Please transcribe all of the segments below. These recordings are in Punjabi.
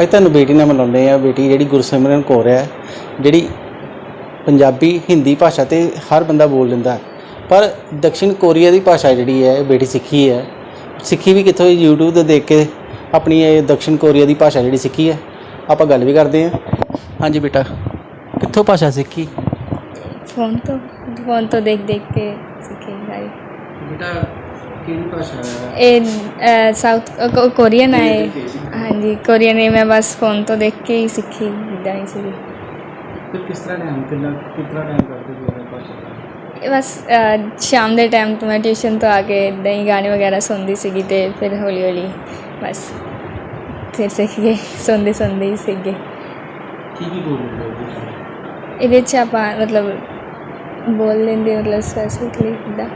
ਅੱਜ ਤੁਹਾਨੂੰ ਬੇਟੀ ਨਾਲ ਮਿਲਾਉਂਦੇ ਆ ਬੇਟੀ ਜਿਹੜੀ ਗੁਰਸਿਮਰਨ ਕੌਰ ਹੈ ਜਿਹੜੀ ਪੰਜਾਬੀ ਹਿੰਦੀ ਭਾਸ਼ਾ ਤੇ ਹਰ ਬੰਦਾ ਬੋਲ ਲੈਂਦਾ ਪਰ ਦਕਸ਼ਿਣ ਕੋਰੀਆ ਦੀ ਭਾਸ਼ਾ ਜਿਹੜੀ ਹੈ ਬੇਟੀ ਸਿੱਖੀ ਹੈ। ਸਿੱਖੀ ਵੀ ਕਿੱਥੋਂ YouTube 'ਤੇ ਦੇਖ ਕੇ ਆਪਣੀ ਇਹ ਦਕਸ਼ਿਣ ਕੋਰੀਆ ਦੀ ਭਾਸ਼ਾ ਜਿਹੜੀ ਸਿੱਖੀ ਹੈ। ਆਪਾਂ ਗੱਲ ਵੀ ਕਰਦੇ ਆ ਹਾਂਜੀ ਬੇਟਾ ਕਿੱਥੋਂ ਭਾਸ਼ਾ ਸਿੱਖੀ? ਫੋਨ ਤੋਂ ਫੋਨ ਤੋਂ ਦੇਖ ਦੇਖ ਕੇ ਸਿੱਖੀ ਗਈ ਬੇਟਾ ਕਿਹੜੀ ਭਾਸ਼ਾ ਹੈ? ਇਹ ਸਾਊਥ ਕੋਰੀਅਨ ਹੈ ਹਾਂਜੀ ਕੋਰੀਅਨ ਵੀ ਮੈਂ ਬਸ ਫੋਨ ਤੋਂ ਦੇਖ ਕੇ ਹੀ ਸਿੱਖੀ ਇਦਾਂ ਹੀ ਸੀ ਬਸ ਸ਼ਾਮ ਦੇ ਟਾਈਮ ਤੋਂ ਮੈਂ ਟਿਊਸ਼ਨ ਤੋਂ ਆ ਕੇ ਇਦਾਂ ਹੀ ਗਾਣੇ ਵਗੈਰਾ ਸੁਣਦੀ ਸੀਗੀ ਤੇ ਫਿਰ ਹੌਲੀ ਹੌਲੀ ਬਸ ਫਿਰ ਸਿੱਖ ਗਏ ਸੁਣਦੇ ਸੁਣਦੇ ਹੀ ਸਿੱਖ ਗਏ। ਕੀ ਕੀ ਬੋਲਦੇ ਹੋ ਇਹਦੇ 'ਚ ਆਪਾਂ ਮਤਲਬ ਬੋਲ ਲੈਂਦੇ ਮਤਲਬ ਸਪੈਸੀਫਿਕਲੀ ਇਦਾਂ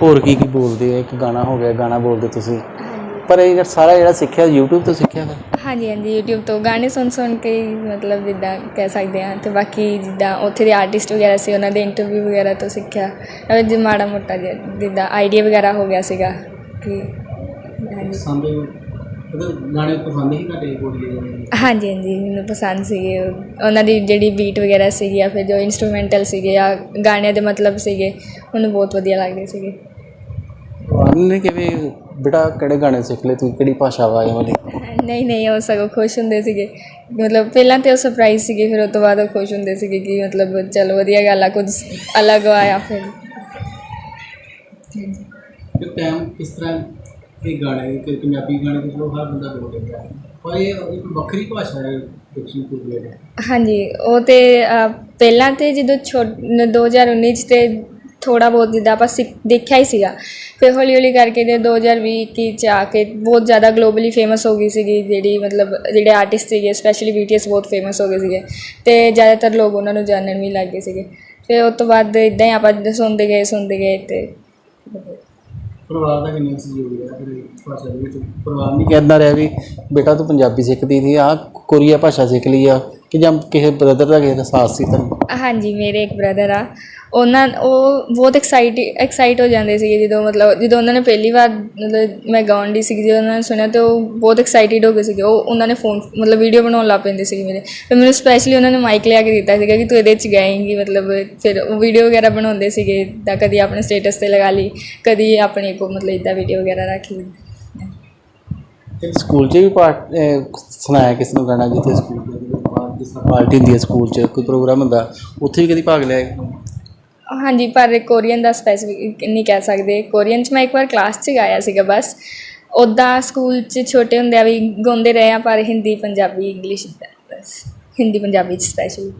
ਹੋਰ ਕੀ ਕੀ ਬੋਲਦੇ ਆ? ਇੱਕ ਗਾਣਾ ਹੋ ਗਿਆ ਗਾਣਾ ਬੋਲਦੇ ਤੁਸੀਂ। ਪਰ ਇਹ ਜਿਹੜਾ ਸਾਰਾ ਜਿਹੜਾ ਸਿੱਖਿਆ YouTube ਤੋਂ ਸਿੱਖਿਆ ਫਿਰ? ਹਾਂਜੀ ਹਾਂਜੀ YouTube ਤੋਂ ਗਾਣੇ ਸੁਣ ਸੁਣ ਕੇ ਹੀ ਮਤਲਬ ਜਿੱਦਾਂ ਕਹਿ ਸਕਦੇ ਹਾਂ ਤੇ ਬਾਕੀ ਜਿੱਦਾਂ ਉੱਥੇ ਦੇ ਆਰਟਿਸਟ ਵਗੈਰਾ ਸੀ ਉਹਨਾਂ ਦੇ ਇੰਟਰਵਿਊ ਵਗੈਰਾ ਤੋਂ ਸਿੱਖਿਆ। ਅਹ ਜੇ ਮਾੜਾ ਮੋਟਾ ਜਿਹਾ ਜਿੱਦਾਂ ਆਈਡੀਆ ਵਗੈਰਾ ਹੋ ਗਿਆ ਸੀਗਾ ਕਿ ਹਾਂਜੀ। ਪਸੰਦ ਮਤਲਬ ਗਾਣੇ ਪਸੰਦ ਹੀ ਘਟੇ ਬੋਲੀਏ ਜਾਂਦੇ ਹਾਂਜੀ ਹਾਂਜੀ ਮੈਨੂੰ ਪਸੰਦ ਸੀਗੇ। ਉਹ- ਉਹਨਾਂ ਦੀ ਜਿਹੜੀ ਬੀਟ ਵਗੈਰਾ ਸੀਗੀ ਜਾਂ ਫਿਰ ਜੋ ਇਨਸਟਰੂਮੈਂਟਲ ਸੀਗੇ ਜਾਂ ਗਾਣਿਆਂ ਦੇ ਮਤਲਬ ਸੀਗੇ ਮੈਨੂੰ ਬਹੁਤ ਵਧੀਆ ਲੱਗਦੇ ਸੀਗੇ। ਉਹਨੇ ਕਿਵੇਂ ਬੇਟਾ ਕਿਹੜੇ ਗਾਣੇ ਸਿੱਖ ਲਏ? ਤੂੰ ਕਿਹੜੀ ਭਾਸ਼ਾ ਵਾ ਇਹ ਵਾਲੀ? ਨਹੀਂ ਨਹੀਂ ਉਹ ਸਗੋਂ ਖੁਸ਼ ਹੁੰਦੇ ਸੀਗੇ। ਮਤਲਬ ਪਹਿਲਾਂ ਤੇ ਉਹ ਸਰਪ੍ਰਾਈਜ਼ ਸੀਗੇ ਫਿਰ ਉਸ ਤੋਂ ਬਾਅਦ ਉਹ ਖੁਸ਼ ਹੁੰਦੇ ਸੀਗੇ ਕਿ ਮਤਲਬ ਚਲੋ ਵਧੀਆ ਗੱਲ ਆ ਕੁਝ ਅਲੱਗ ਆਇਆ ਫਿਰ। ਕਿ ਟਾਈਮ ਕਿਸ ਤਰ੍ਹਾਂ ਇਹ ਗਾਣੇ ਕਿ ਪੰਜਾਬੀ ਗਾਣੇ ਤੇ ਚਲੋ ਹਰ ਬੰਦਾ ਬੋਲ ਲੈਂਦਾ ਹੈ। ਪਰ ਇਹ ਇੱਕ ਵੱਖਰੀ ਭਾਸ਼ਾ ਹੈ ਦਕਸ਼ਿਣ ਕੋਰੀਆ ਦੀ ਹਾਂਜੀ ਉਹ ਤੇ ਅਹ, ਪਹਿਲਾਂ ਤੇ ਜਦੋਂ ਛੋ 2019 ਚ ਤੇ ਥੋੜਾ ਬਹੁਤ ਜਿੱਦਾਂ ਆਪਾਂ ਸਿੱਖ- ਦੇਖਿਆ ਹੀ ਸੀਗਾ। ਫਿਰ ਹੌਲੀ ਹੌਲੀ ਕਰਕੇ ਤੇ 2020 21 ਚ ਆ ਕੇ ਬਹੁਤ ਜ਼ਿਆਦਾ ਗਲੋਬਲੀ ਫੇਮਸ ਹੋ ਗਈ ਸੀਗੀ ਜਿਹੜੀ ਮਤਲਬ ਜਿਹੜੇ ਆਰਟਿਸਟ ਸੀਗੇ ਸਪੈਸ਼ਲੀ BTS ਬਹੁਤ ਫੇਮਸ ਹੋ ਗਏ ਸੀਗੇ। ਤੇ ਜ਼ਿਆਦਾਤਰ ਲੋਕ ਉਹਨਾਂ ਨੂੰ ਜਾਣਨ ਵੀ ਲੱਗ ਗਏ ਸੀਗੇ। ਫਿਰ ਉਸ ਤੋਂ ਬਾਅਦ ਇਦਾਂ ਹੀ ਆਪਾਂ ਸੁਣਦੇ ਗਏ ਸੁਣਦੇ ਗਏ ਤੇ ਪਰਿਵਾਰ ਦਾ ਕਿੰਨਾ ਸਹਿਯੋਗ ਰਿਹਾ ਫਿਰ ਭਾਸ਼ਾ ਦੇ ਵਿੱਚ? ਪਰਿਵਾਰ ਨਹੀਂ ਕਹਿੰਦਾ ਰਿਹਾ ਵੀ ਬੇਟਾ ਤੂੰ ਪੰਜਾਬੀ ਸਿੱਖਦੀ ਸੀ ਆ ਕੋਰੀਆ ਭਾਸ਼ਾ ਸਿੱਖ ਲਈ ਆ, ਕਿ ਜਾਂ ਕਿਸੇ ਬ੍ਰਦਰ ਦਾ ਕਿਸੇ ਦਾ ਸਾਥ ਸੀ ਤੈਨੂੰ? ਹਾਂਜੀ, ਮੇਰੇ ਇੱਕ ਬ੍ਰਦਰ ਆ। ਉਹਨਾਂ, ਉਹ ਬਹੁਤ ਐਕਸਾਈਟ ਐਕਸਾਈਟ ਹੋ ਜਾਂਦੇ ਸੀਗੇ ਜਦੋਂ ਮਤਲਬ ਜਦੋਂ ਉਹਨਾਂ ਨੇ ਪਹਿਲੀ ਵਾਰ ਮਤਲਬ ਮੈਂ ਗਾਉਣ ਦੀ ਸੀਗੀ, ਜਦੋਂ ਉਹਨਾਂ ਨੇ ਸੁਣਿਆ ਤੇ ਉਹ ਬਹੁਤ ਐਕਸਾਈਟਿਡ ਹੋ ਗਏ ਸੀਗੇ। ਉਹ, ਉਹਨਾਂ ਨੇ ਫੋਨ ਮਤਲਬ ਵੀਡੀਓ ਬਣਾਉਣ ਲੱਗ ਪੈਂਦੇ ਸੀਗੇ ਮੇਰੇ। ਫਿਰ ਮੈਨੂੰ ਸਪੈਸ਼ਲੀ ਉਹਨਾਂ ਨੇ ਮਾਈਕ ਲਿਆ ਕੇ ਦਿੱਤਾ ਸੀਗਾ ਕਿ ਤੂੰ ਇਹਦੇ 'ਚ ਗਾਏਂਗੀ, ਮਤਲਬ ਫਿਰ ਉਹ ਵੀਡੀਓ ਵਗੈਰਾ ਬਣਾਉਂਦੇ ਸੀਗੇ ਤਾਂ ਕਦੀ ਆਪਣੇ ਸਟੇਟਸ ਤੇ ਲਗਾ ਲਈ, ਕਦੀ ਆਪਣੇ ਕੋ ਮਤਲਬ ਇਦਾਂ ਵੀਡੀਓ ਵਗੈਰਾ ਰੱਖ ਲਈ। ਸਕੂਲ 'ਚ ਵੀ ਪਾਰਟ ਸੁਣਾਇਆ ਕਿਸ ਨੂੰ ਗਾਣਾ ਜਿੱਥੇ ਸਕੂਲ ਦੇ ਜਿਸ ਤਰ੍ਹਾਂ ਪਾਰਟੀ ਹੁੰਦੀ ਹੈ ਸਕੂਲ 'ਚ, ਕੋਈ ਪ੍ਰੋਗਰਾਮ ਹੁੰਦਾ, ਉੱਥੇ ਵੀ ਕਦੀ ਭਾਗ ਲਿਆ ਹਾਂਜੀ, ਪਰ ਕੋਰੀਅਨ ਦਾ ਸਪੈਸੀਫਿਕ ਨਹੀਂ ਕਹਿ ਸਕਦੇ। ਕੋਰੀਅਨ 'ਚ ਮੈਂ ਇੱਕ ਵਾਰ ਕਲਾਸ 'ਚ ਗਾਇਆ ਸੀਗਾ ਬਸ। ਉੱਦਾਂ ਸਕੂਲ 'ਚ ਛੋਟੇ ਹੁੰਦਿਆਂ ਵੀ ਗਾਉਂਦੇ ਰਹੇ ਆ ਪਰ ਹਿੰਦੀ, ਪੰਜਾਬੀ ਇੰਗਲਿਸ਼ ਬਸ। ਹਿੰਦੀ, ਪੰਜਾਬੀ 'ਚ ਸਪੈਸ਼ਲ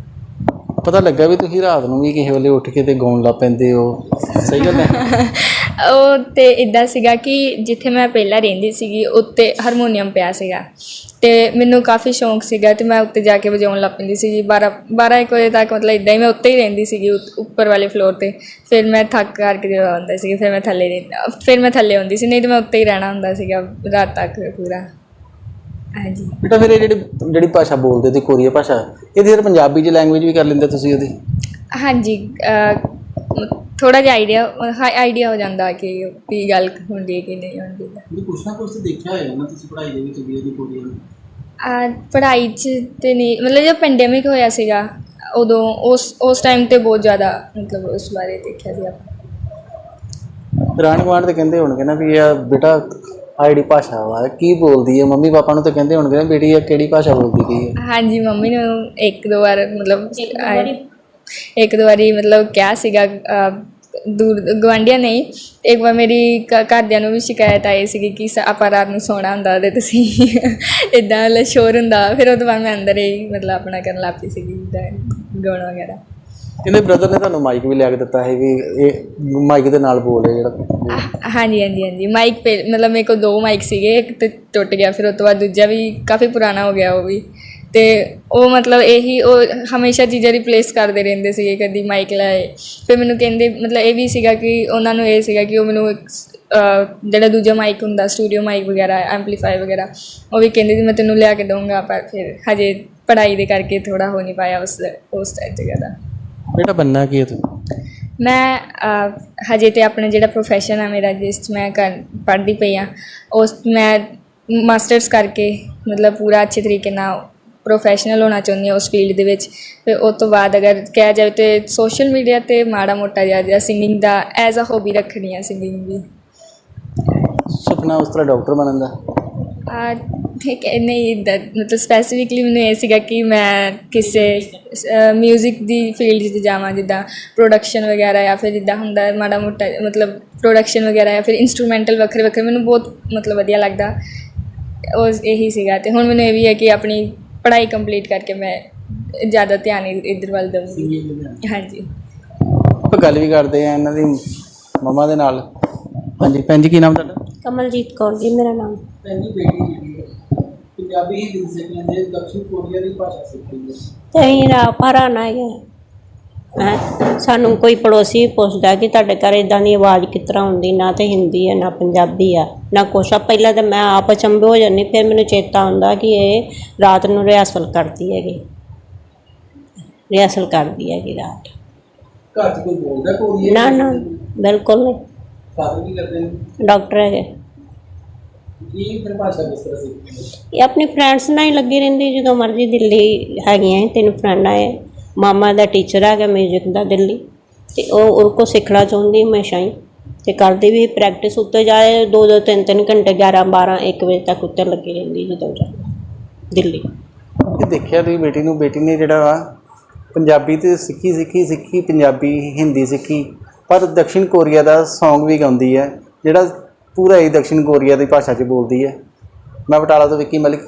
ਪਤਾ ਲੱਗਾ ਵੀ ਤੁਸੀਂ ਰਾਤ ਨੂੰ ਵੀ ਕਿਸੇ ਵੇਲੇ ਉੱਠ ਕੇ ਤੇ ਗਾਉਣ ਲੱਗ ਪੈਂਦੇ ਹੋ। ਸਹੀ ਗੱਲ ਹੈ। ਉਹ ਤੇ ਇਦਾਂ ਸੀਗਾ ਕਿ ਜਿੱਥੇ ਮੈਂ ਪਹਿਲਾਂ ਰਹਿੰਦੀ ਸੀਗੀ, ਉੱਤੇ ਹਾਰਮੋਨੀਅਮ ਪਿਆ ਸੀਗਾ। ਤੇ ਮੈਨੂੰ ਕਾਫੀ ਸ਼ੌਂਕ ਸੀਗਾ ਤੇ ਮੈਂ ਉੱਤੇ ਜਾ ਕੇ ਵਜਾਉਣ ਲੱਗ ਪੈਂਦੀ ਸੀਗੀ। 12 12 ਇੱਕ ਵਜੇ ਤੱਕ ਮਤਲਬ ਇਦਾਂ ਹੀ ਮੈਂ ਉੱਤੇ ਹੀ ਰਹਿੰਦੀ ਸੀਗੀ ਉੱਤ- ਉੱਪਰ ਵਾਲੇ ਫਲੋਰ ਤੇ। ਫਿਰ ਮੈਂ ਥੱਕ ਕਰਕੇ ਜਦੋਂ ਆਉਂਦਾ ਸੀ ਫਿਰ ਮੈਂ ਥੱਲੇ ਰਹਿੰਦਾ, ਫਿਰ ਮੈਂ ਥੱਲੇ ਆਉਂਦੀ ਸੀ, ਨਹੀਂ ਤੇ ਮੈਂ ਉੱਤੇ ਹੀ ਰਹਿਣਾ ਹੁੰਦਾ ਸੀਗਾ ਰਾਤ ਤੱਕ ਪੂਰਾ। ਹਾਂਜੀ। ਬੇਟਾ ਫਿਰ ਇਹ ਜਿਹੜੀ ਜਿਹੜੀ ਭਾਸ਼ਾ ਬੋਲਦੇ ਤੇ ਕੋਰੀਆ ਭਾਸ਼ਾ ਇਹਦੀ ਫਿਰ ਪੰਜਾਬੀ ਚ ਲੈਂਗੁਏਜ ਵੀ ਕਰ ਲੈਂਦੇ ਤੁਸੀਂ ਉਹਦੀ? ਹਾਂਜੀ ਥੋੜਾ ਜਿਹਾ ਆਈਡੀਆ ਆਈਡੀਆ ਹੋ ਜਾਂਦਾ ਕਿ ਕੀ ਗੱਲ ਹੁੰਦੀ ਹੈ ਕਿ ਨਹੀਂ ਹੁੰਦੀ ਇਹ ਕੁਛ ਨਾ ਕੁਛ ਤੇ ਦੇਖਿਆ ਹੋਇਆ ਨਾ ਤੁਸੀਂ ਪੜ੍ਹਾਈ ਦੇ ਵਿੱਚ ਵੀ ਇਹਦੀ ਕੋਰੀਆ ਆ ਪੜ੍ਹਾਈ 'ਚ ਤੇ ਨਹੀਂ ਮਤਲਬ ਜਦੋਂ ਪੈਂਡੇਮਿਕ ਹੋਇਆ ਸੀਗਾ ਉਦੋਂ ਉਸ ਉਸ ਟਾਈਮ ਤੇ ਬਹੁਤ ਜ਼ਿਆਦਾ ਮਤਲਬ ਉਸ ਬਾਰੇ ਦੇਖਿਆ ਸੀ ਆਪਾਂ। ਰਾਣ ਗਵਾਂਡ ਤੇ ਕਹਿੰਦੇ ਹੋਣਗੇ ਨਾ ਵੀ ਇਹ ਬੇਟਾ ਜਿਹੜੀ ਭਾਸ਼ਾ ਵਾ ਕੀ ਬੋਲਦੀ ਹੈ ਮੰਮੀ ਪਾਪਾ ਨੂੰ ਤਾਂ ਕਹਿੰਦੇ ਹੋਣਗੇ ਨਾ ਬੇਟੀ ਇਹ ਕਿਹੜੀ ਭਾਸ਼ਾ ਬੋਲਦੀ ਪਈ ਹੈ ਹਾਂਜੀ ਮੰਮੀ ਨੂੰ ਇੱਕ ਦੋ ਵਾਰ ਮਤਲਬ ਇੱਕ ਦੋ ਵਾਰੀ। ਮਤਲਬ ਕਿਹਾ ਸੀਗਾ ਅਹ, ਦੂਰ ਗਵਾਂਢੀਆਂ ਨਹੀਂ ਇੱਕ ਵਾਰ ਮੇਰੀ ਘ- ਘਰਦਿਆਂ ਨੂੰ ਵੀ ਸ਼ਿਕਾਇਤ ਆਈ ਸੀਗੀ ਕਿ ਸ- ਆਪਾਂ ਰਾਤ ਨੂੰ ਸੌਣਾ ਹੁੰਦਾ ਤੇ ਤੁਸੀਂ ਇਦਾਂ ਲ ਸ਼ੋਰ ਹੁੰਦਾ ਫਿਰ ਉਹ ਤੋਂ ਬਾਅਦ ਮੈਂ ਅੰਦਰ ਹੀ ਮਤਲਬ ਆਪਣਾ ਕਰਨ ਲੱਗ ਪਈ ਸੀਗੀ ਜਿੱਦਾਂ ਗਾਉਣਾ ਵਗੈਰਾ। ਇਹਦੇ ਬ੍ਰਦਰ ਨੇ ਤੁਹਾਨੂੰ ਮਾਈਕ ਵੀ ਲਿਆ ਕੇ ਦਿੱਤਾ ਹੈ ਵੀ ਇਹ ਮਾਈਕ ਦੇ ਨਾਲ ਬੋਲ ਰਿਹਾ ਜਿਹੜਾ ਹਾਂਜੀ ਹਾਂਜੀ ਹਾਂਜੀ। ਮਾਈਕ ਪੇ ਮਤਲਬ ਮੇਰੇ ਕੋਲ ਦੋ ਮਾਈਕ ਸੀਗੇ, ਇੱਕ ਤੇ ਟੁੱਟ ਗਿਆ, ਫਿਰ ਉਸ ਤੋਂ ਬਾਅਦ ਦੂਜਾ ਵੀ ਕਾਫੀ ਪੁਰਾਣਾ ਹੋ ਗਿਆ ਉਹ ਵੀ। ਤੇ ਉਹ ਮਤਲਬ ਇਹੀ ਉਹ ਹਮੇਸ਼ਾ ਚੀਜ਼ਾਂ ਰਿਪਲੇਸ ਕਰਦੇ ਰਹਿੰਦੇ ਸੀਗੇ, ਕਦੀ ਮਾਈਕ ਲਾਏ। ਫਿਰ ਮੈਨੂੰ ਕਹਿੰਦੇ, ਮਤਲਬ ਇਹ ਵੀ ਸੀਗਾ ਕਿ ਉਹਨਾਂ ਨੂੰ ਇਹ ਸੀਗਾ ਕਿ ਉਹ ਮੈਨੂੰ ਜਿਹੜਾ ਦੂਜਾ ਮਾਈਕ ਹੁੰਦਾ ਸਟੂਡੀਓ ਮਾਈਕ ਵਗੈਰਾ ਐਂਪਲੀਫਾਈ ਵਗੈਰਾ, ਉਹ ਵੀ ਕਹਿੰਦੇ ਸੀ, ਮੈਂ ਤੈਨੂੰ ਲਿਆ ਕੇ ਦਊਂਗਾ ਪਰ ਫਿਰ ਹਜੇ ਪੜ੍ਹਾਈ ਦੇ ਕਰਕੇ ਥੋੜਾ ਹੋ ਨਹੀਂ ਪਾਇਆ ਉਸ ਉਸ ਟਾਈਮ ਜਗ੍ਹਾ ਦਾ ਬੇਟਾ ਬੰਨਾ ਕੀ ਹੈ ਤੂੰ? ਮੈਂ ਅਹ, ਹਜੇ ਤੇ ਆਪਣਾ ਜਿਹੜਾ ਪ੍ਰੋਫੈਸ਼ਨ ਆ ਮੇਰਾ ਜਿਸ 'ਚ ਮੈਂ ਕਰ ਪੜ੍ਹਦੀ ਪਈ ਆ ਉਸ ਮੈਂ ਮਾਸਟਰਸ ਕਰਕੇ ਮਤਲਬ ਪੂਰਾ ਅੱਛੇ ਤਰੀਕੇ ਨਾਲ ਪ੍ਰੋਫੈਸ਼ਨਲ ਹੋਣਾ ਚਾਹੁੰਦੀ ਹਾਂ ਉਸ ਫੀਲਡ ਦੇ ਵਿੱਚ। ਫਿਰ ਉਸ ਤੋਂ ਬਾਅਦ ਅਗਰ ਕਿਹਾ ਜਾਵੇ ਤੇ ਸੋਸ਼ਲ ਮੀਡੀਆ ਤੇ ਮਾੜਾ ਮੋਟਾ ਜਿਹਾ ਜਿਹਾ ਸਿੰਗਿੰਗ ਦਾ ਐਜ਼ ਅ ਹੌਬੀ ਰੱਖਣੀ ਹੈ ਸਿੰਗਿੰਗ ਵੀ। ਸੁਪਨਾ ਉਸ ਤਰ੍ਹਾਂ ਡਾਕਟਰ ਬਣਨ ਦਾ? ਆ ਠੀਕ ਹੈ ਨਹੀਂ ਇੱਦਾਂ ਮਤਲਬ ਸਪੈਸੀਫਿਕਲੀ ਮੈਨੂੰ ਇਹ ਸੀਗਾ ਕਿ ਮੈਂ ਕਿਸੇ 뮤직 ਦੀ ਫੀਲਡ 'ਚ ਜਾਵਾਂ ਜਿੱਦਾਂ ਪ੍ਰੋਡਕਸ਼ਨ ਵਗੈਰਾ ਜਾਂ ਫਿਰ ਜਿੱਦਾਂ ਹੁੰਦਾ ਮਾੜਾ ਮੋਟਾ ਮਤਲਬ ਪ੍ਰੋਡਕਸ਼ਨ ਵਗੈਰਾ ਜਾਂ ਫਿਰ ਇਨਸਟਰੂਮੈਂਟਲ ਵੱਖਰੇ ਵੱਖਰੇ ਮੈਨੂੰ ਬਹੁਤ ਮਤਲਬ ਵਧੀਆ ਲੱਗਦਾ। ਉਹ ਇਹੀ ਸੀਗਾ ਤੇ ਹੁਣ ਮੈਨੂੰ ਇਹ ਵੀ ਹੈ ਕਿ ਆਪਣੀ ਪੜ੍ਹਾਈ ਕੰਪਲੀਟ ਕਰਕੇ ਮੈਂ ਜ਼ਿਆਦਾ ਧਿਆਨ ਇੱਧਰ ਵੱਲ ਦਊਂਗੀ। ਹਾਂਜੀ। ਆਪਾਂ ਗੱਲ ਵੀ ਕਰਦੇ ਆ ਇਹਨਾਂ ਦੀ ਮਮਾ ਦੇ ਨਾਲ। ਹਾਂਜੀ ਭੈਣ ਜੀ ਕੀ ਨਾਮ ਤੁਹਾਡਾ? ਕਮਲਜੀਤ ਕੌਰ ਜੀ ਮੇਰਾ ਨਾਮ। ਭੈਣ ਜੀ ਬੇਟੀ ਜਿਹੜੀ ਹੈ ਪੰਜਾਬੀ ਹਿੰਦੀ ਸਿੱਖੀ ਜਾਂਦੇ ਦਕਸ਼ਿਣ ਕੋਰੀਆ ਦੀ ਭਾਸ਼ਾ ਸਿੱਖੀ ਹੈ। ਤੇ ਅਸੀਂ ਰਾ ਹੈਂ ਸਾਨੂੰ ਕੋਈ ਪੜੋਸੀ ਪੁੱਛਦਾ ਕਿ ਤੁਹਾਡੇ ਘਰ ਇਦਾਂ ਦੀ ਆਵਾਜ਼ ਕਿਸ ਤਰ੍ਹਾਂ ਹੁੰਦੀ ਨਾ ਤੇ ਹਿੰਦੀ ਹੈ ਨਾ ਪੰਜਾਬੀ ਆ ਨਾ ਆ। ਪਹਿਲਾਂ ਤਾਂ ਮੈਂ ਆਪ ਅਚੰਭੇ ਹੋ ਜਾਂਦੀ ਫਿਰ ਮੈਨੂੰ ਚੇਤਾ ਆਉਂਦਾ ਕਿ ਇਹ ਰਾਤ ਨੂੰ ਰਿਹਰਸਲ ਕਰਦੀ ਹੈਗੀ। ਰਿਹਰਸਲ ਕਰਦੀ ਹੈਗੀ ਰਾਤ। ਘਰ 'ਚ ਕੋਈ ਬੋਲਦਾ ਕੋਰੀਆ ਨਾ ਨਾ ਬਿਲਕੁਲ ਨਹੀਂ। ਫਾਦਰ ਕੀ ਕਰਦੇ ਨੇ? ਡਾਕਟਰ ਹੈਗੇ। ਕੀ ਫਿਰ ਭਾਸ਼ਾ ਕਿਸ ਤਰ੍ਹਾਂ ਸਿੱਖੀ ਇਹ ਆਪਣੀ ਫਰੈਂਡਸ ਨਾਲ ਹੀ ਲੱਗੀ ਰਹਿੰਦੀ ਜਦੋਂ ਮਰਜ਼ੀ ਦਿੱਲੀ ਹੈਗੀਆਂ ਸੀ, ਤਿੰਨ ਫਰੈਂਡਾਂ ਹੈ ਮਾਮਾ ਦਾ ਟੀਚਰ ਹੈਗਾ ਮਿਊਜ਼ਿਕ ਦਾ ਦਿੱਲੀ ਤੇ ਉਹ ਉਹ ਕੋ ਸਿੱਖਣਾ ਚਾਹੁੰਦੀ ਹਮੇਸ਼ਾ ਹੀ। ਤੇ ਕਰਦੀ ਵੀ ਪ੍ਰੈਕਟਿਸ ਉੱਤੇ ਜਾਏ ਦੋ ਦੋ ਤਿੰਨ ਤਿੰਨ ਘੰਟੇ 11 12 1 ਵਜੇ ਤੱਕ ਉੱਤੇ ਲੱਗੀ ਰਹਿੰਦੀ ਜਦੋਂ ਜਾ ਦਿੱਲੀ। ਇਹ ਦੇਖਿਆ ਤੁਸੀਂ ਬੇਟੀ ਨੂੰ ਬੇਟੀ ਨੇ ਜਿਹੜਾ ਵਾ ਪੰਜਾਬੀ ਤੇ ਸਿੱਖੀ ਸਿੱਖੀ ਸਿੱਖੀ ਪੰਜਾਬੀ ਹਿੰਦੀ ਸਿੱਖੀ ਪਰ ਦਕਸ਼ਿਣ ਕੋਰੀਆ ਦਾ Song ਵੀ ਗਾਉਂਦੀ ਹੈ ਜਿਹੜਾ ਪੂਰਾ ਹੀ ਦਕਸ਼ਿਣ ਕੋਰੀਆ ਦੀ ਭਾਸ਼ਾ 'ਚ ਬੋਲਦੀ ਹੈ। ਮੈਂ ਬਟਾਲਾ ਤੋਂ ਵਿੱਕੀ ਮਲਿਕ